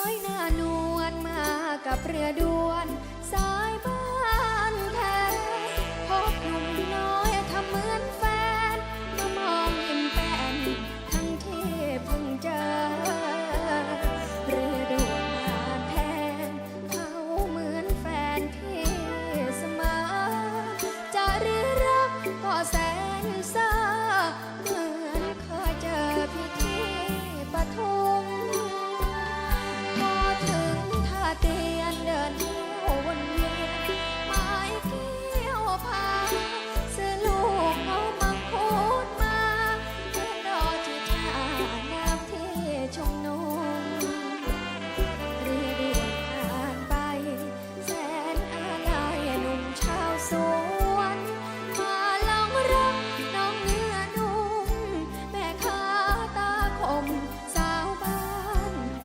อยหน้านวลมากับเรือด่วน